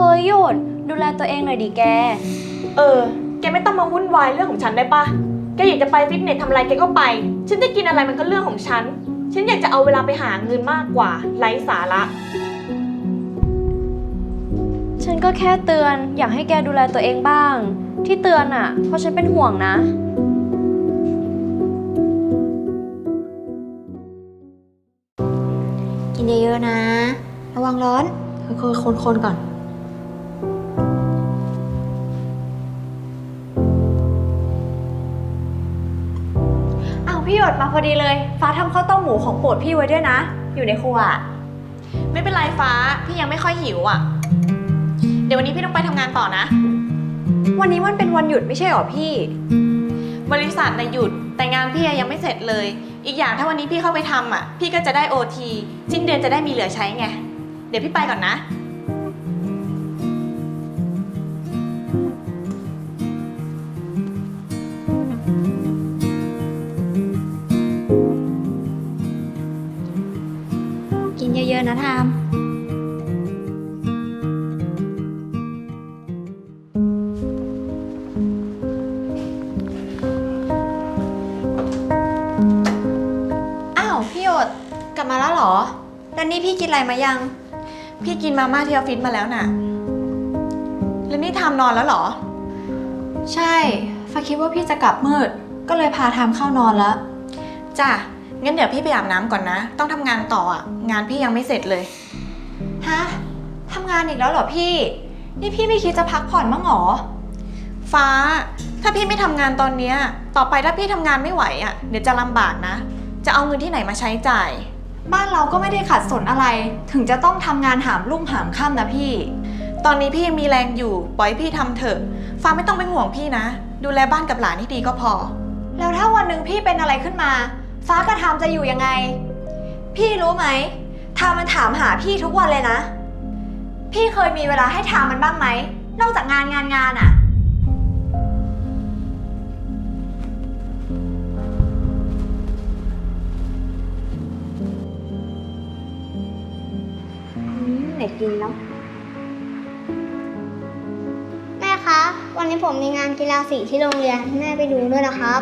เฮ้ยหยดดูแลตัวเองหน่อยดิแก เออ แกไม่ต้องมาวุ่นวายเรื่องของฉันได้ปะแกอยากจะไปฟิตเนสทำอะไรแกก็ไป ฉันจะกินอะไรมันก็เรื่องของฉัน ฉันอยากจะเอาเวลาไปหาเงินมากกว่าไร้สาระ ฉันก็แค่เตือนอยากให้แกดูแลตัวเองบ้าง ที่เตือนอะ เพราะฉันเป็นห่วงนะ กินเยอะๆนะ ระวังร้อนค่อยๆคนๆก่อน พี่หยดมาพอดีเลย ฟ้าทำข้าวต้มหมูของโปรดพี่ไว้ด้วยนะ อยู่ในครัวอะไม่เป็นไรฟ้า พี่ยังไม่ค่อยหิวอะ เดี๋ยววันนี้พี่ต้องไปทำงานต่อนะ วันนี้มันเป็นวันหยุดไม่ใช่หรอพี่ บริษัทในะหยุด แต่งานพี่ยังไม่เสร็จเลย อีกอย่างถ้าวันนี้พี่เข้าไปทำอะ พี่ก็จะได้โอทีสิ้นเดือนจะได้มีเหลือใช้ไง เดี๋ยวพี่ไปก่อนนะ แล้วนี่พี่กินอะไรมายัง พี่กินมาม่าที่ออฟฟิศมาแล้วน่ะ แล้วนี่ทำนอนแล้วเหรอ ใช่ฟ้าคิดว่าพี่จะกลับมืด ก็เลยพาทามเข้านอนแล้ว จ้ะ งั้นเดี๋ยวพี่ไปอาบน้ำก่อนนะ ต้องทำงานต่ออะ งานพี่ยังไม่เสร็จเลย ฮะทำงานอีกแล้วเหรอพี่ นี่พี่ไม่คิดจะพักผ่อนบ้างเหรอ ฟ้า ถ้าพี่ไม่ทำงานตอนเนี้ย ต่อไปถ้าพี่ทำงานไม่ไหวอะ เดี๋ยวจะลำบากนะ จะเอาเงินที่ไหนมาใช้จ่าย บ้านเราก็ไม่ได้ขัดสนอะไร ถึงจะต้องทำงานหามรุ่งหามค่ำนะพี่ ตอนนี้พี่มีแรงอยู่ ปล่อยให้พี่ทำเถอะ ฟ้าไม่ต้องเป็นห่วงพี่นะ ดูแลบ้านกับหลานให้ดีก็พอ แล้วถ้าวันหนึ่งพี่เป็นอะไรขึ้นมา ฟ้ากับทามจะอยู่ยังไง พี่รู้ไหมทามมันถามหาพี่ทุกวันเลยนะ พี่เคยมีเวลาให้ทามมันบ้างไหม นอกจากงานงานงานอะ เด็กกินแล้ว แม่คะ วันนี้ผมมีงานกีฬาสีที่โรงเรียน แม่ไปดูด้วยนะครับ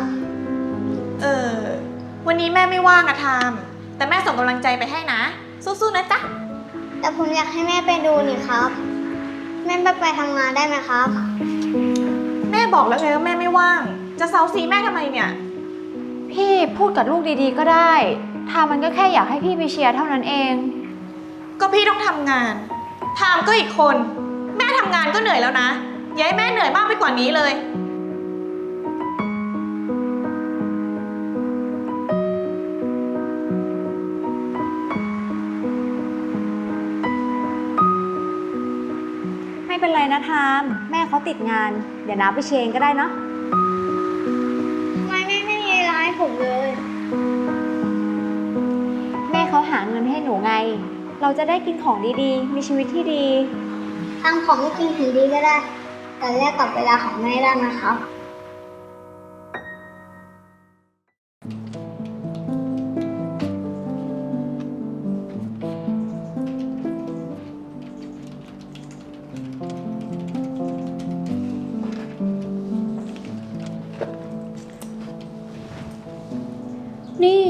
เออ วันนี้แม่ไม่ว่างอะทาม แต่แม่ส่งกำลังใจไปให้นะ สู้ๆนะจ๊ะ แต่ผมอยากให้แม่ไปดูนี่ครับ แม่ไปไปทำงานได้ไหมครับ แม่บอกแล้วไงว่าแม่ไม่ว่าง จะเซาซีแม่ทำไมเนี่ย พี่พูดกับลูกดีๆก็ได้ทามมันก็แค่อยากให้พี่ไปเชียร์เท่านั้นเอง ก็พี่ต้องทำงานทามก็อีกคน แม่ทำงานก็เหนื่อยแล้วนะอย่าให้แม่เหนื่อยมากไปกว่านี้เลย ไม่เป็นไรนะทาม แม่เขาติดงาน เดี๋ยวน้าไปเชียร์เองก็ได้เนาะทำไมแม่ไม่มีร้ายผมเลย แม่เขาหาเงินให้หนูไง เราจะได้กินของดีๆ มีชีวิตที่ดีทำของไม่กินถึงดีก็ได้ แต่แลกกับเวลาของแม่ได้นะครับ นี่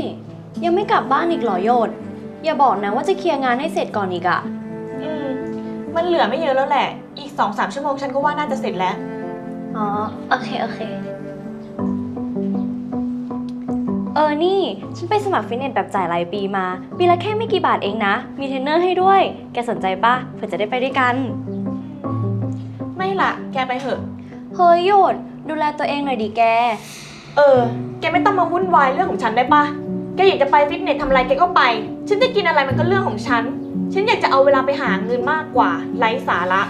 ยังไม่กลับบ้านอีกเหรอโยด อย่าบอกนะว่าจะเคลียร์งานให้เสร็จก่อนอีกอะอืม มันเหลือไม่เยอะแล้วแหละ อีกสองสามชั่วโมงฉันก็ว่าน่าจะเสร็จแล้ว อ๋อ โอเค โอเค เออ นี่ ฉันไปสมัครฟิตเนสแบบจ่ายรายปีมา ปีละแค่ไม่กี่บาทเองนะ มีเทรนเนอร์ให้ด้วย แกสนใจปะเผื่อจะได้ไปด้วยกัน ไม่ละแกไปเถอะ เฮ้ยโยดดูแลตัวเองหน่อยดิแก เออ แกไม่ต้องมาวุ่นวายเรื่องของฉันได้ปะแกอยากจะไปฟิตเนสทำอะไรแกก็ไป ฉันจะกินอะไรมันก็เรื่องของฉัน ฉันอยากจะเอาเวลาไปหาเงินมากกว่าไร้สาระ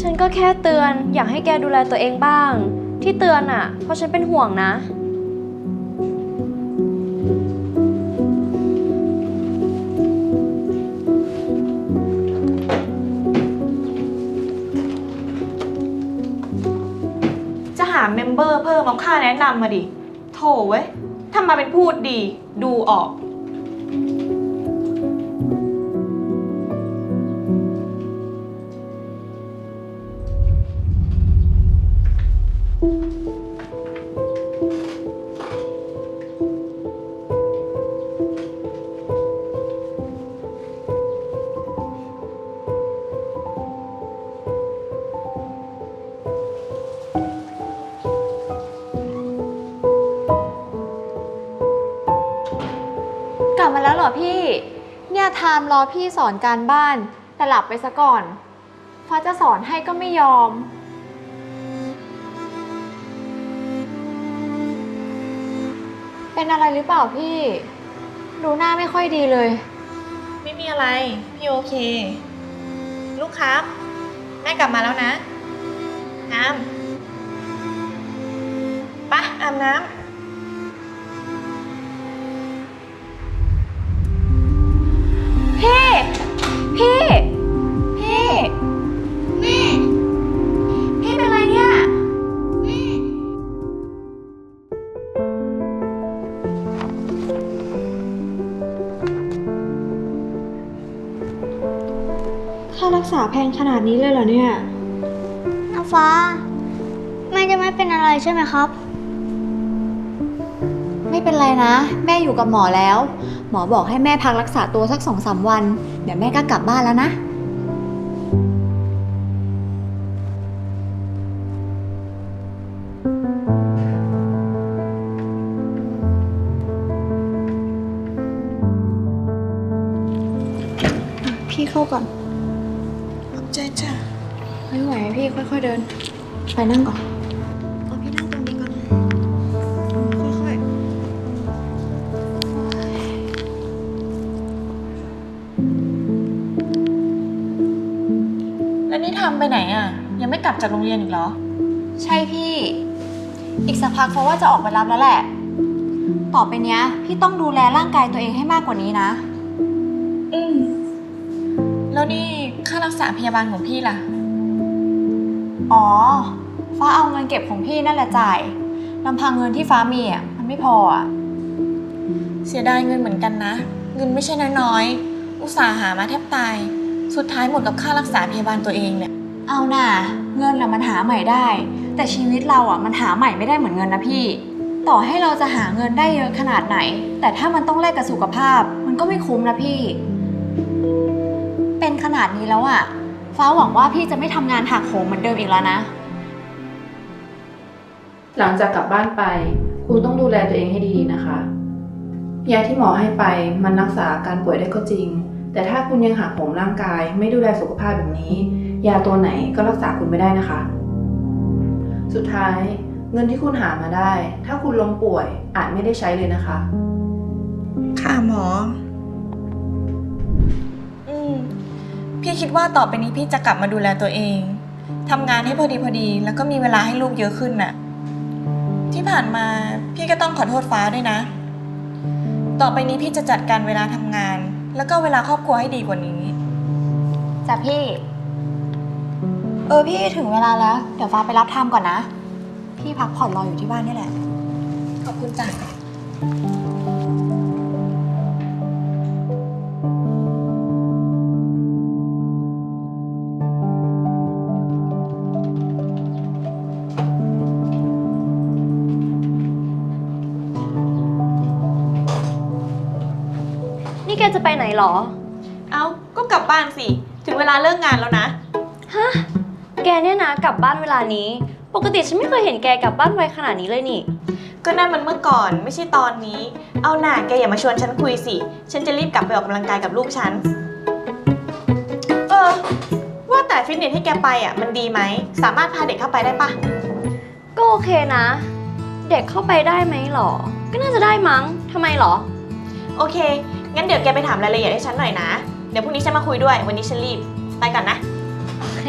ฉันก็แค่เตือนอยากให้แกดูแลตัวเองบ้าง ที่เตือนอะ เพราะฉันเป็นห่วงนะ จะหาเมมเบอร์เพิ่มเอาค่าแนะนำมาดิ โถเว้ย ทำมาเป็นพูดดี ดูออกามรอพี่สอนการบ้าน แต่หลับไปซะก่อน ฟ้าจะสอนให้ก็ไม่ยอม เป็นอะไรหรือเปล่าพี่ ดูหน้าไม่ค่อยดีเลย ไม่มีอะไร พี่โอเค ลูกครับ แม่กลับมาแล้วนะ น้ำไปะอาบน้ำ ค่ารักษาแพงขนาดนี้เลยเหรอเนี่ย น้ำฟ้า แม่จะไม่เป็นอะไรใช่ไหมครับ ไม่เป็นไรนะ แม่อยู่กับหมอแล้ว หมอบอกให้แม่พักรักษาตัวสักสองสามวัน เดี๋ยวแม่ก็กลับบ้านแล้วนะ ใจจ้ะไม่ไหวพี่ค่อยๆเดิน ไปนั่งก่อนเอาพี่นั่งตรงนี้ก่อนค่อยแล้วนี่ทำไปไหนอะ ยังไม่กลับจากโรงเรียนอีกเหรอๆใช่พี่ อีกสักพักเพราะว่าจะออกไปรับแล้วแหละ ต่อไปเนี้ย พี่ต้องดูแลร่างกายตัวเองให้มากกว่านี้นะ อืมแล้วนี่ ค่ารักษาพยาบาลของพี่ล่ะ อ๋อ ฟ้าเอาเงินเก็บของพี่นั่นแหละจ่ายลำพังเงินที่ฟ้ามีอะมันไม่พออะ เสียดายเงินเหมือนกันนะ เงินไม่ใช่น้อยๆ อุตส่าห์หามาแทบตาย สุดท้ายหมดกับค่ารักษาพยาบาลตัวเองเนี่ย เอาน่ะ เงินน่ะมันหาใหม่ได้ แต่ชีวิตเราอะมันหาใหม่ไม่ได้เหมือนเงินนะพี่ ต่อให้เราจะหาเงินได้เยอะขนาดไหน แต่ถ้ามันต้องแลกกับสุขภาพ มันก็ไม่คุ้มนะพี่เป็ นขนาดนี้แล้วอะฟ้าหวังว่าพี่จะไม่ทำงานหักโหมเหมือนเดิมอีกแล้วนะ หลังจากกลับบ้านไป คุณต้องดูแลตัวเองให้ดีๆนะคะ ยาที่หมอให้ไปมันรักษาอาการป่วยได้ก็จริง แต่ถ้าคุณยังหักโหมร่างกาย ไม่ดูแลสุขภาพแบบนี้ ยาตัวไหนก็รักษาคุณไม่ได้นะคะ สุดท้ายเงินที่คุณหามาได้ ถ้าคุณล้มป่วยอาจไม่ได้ใช้เลยนะคะ ค่ะหมออื พี่คิดว่าต่อไปนี้พี่จะกลับมาดูแลตัวเองทำงานให้พอดีพอดี แล้วก็มีเวลาให้ลูกเยอะขึ้นน่ะ ที่ผ่านมาพี่ก็ต้องขอโทษฟ้าด้วยนะ ต่อไปนี้พี่จะจัดการเวลาทำงาน แล้วก็เวลาครอบครัวให้ดีกว่านี้ จ้ะพี่ เออพี่ถึงเวลาแล้ว เดี๋ยวฟ้าไปรับทำก่อนนะ พี่พักผ่อนรออยู่ที่บ้านนี่แหละ ขอบคุณจ้ะ นี่แกจะไปไหนหรอ เอ้าก็กลับบ้านสิ ถึงเวลาเลิกงานแล้วนะ ฮะ แกเนี่ยนะกลับบ้านเวลานี้ ปกติฉันไม่เคยเห็นแกกลับบ้านไวขนาดนี้เลยนี่ ก็นั่นมันเมื่อก่อนไม่ใช่ตอนนี้ เอาหน่าแกอย่ามาชวนฉันคุยสิ ฉันจะรีบกลับไปออกกำลังกายกับลูกฉัน เออ ว่าแต่ฟิตเนสที่แกไปอะมันดีไหม สามารถพาเด็กเข้าไปได้ปะก็โอเคนะ เด็กเข้าไปได้ไหมหรอ ก็น่าจะได้มั้งทำไมหรอ โอเค งั้นเดี๋ยวแกไปถามรายละเอียดให้ฉันหน่อยนะ เดี๋ยวพรุ่งนี้ฉันมาคุยด้วย วันนี้ฉันรีบ ไปก่อนนะ โอเค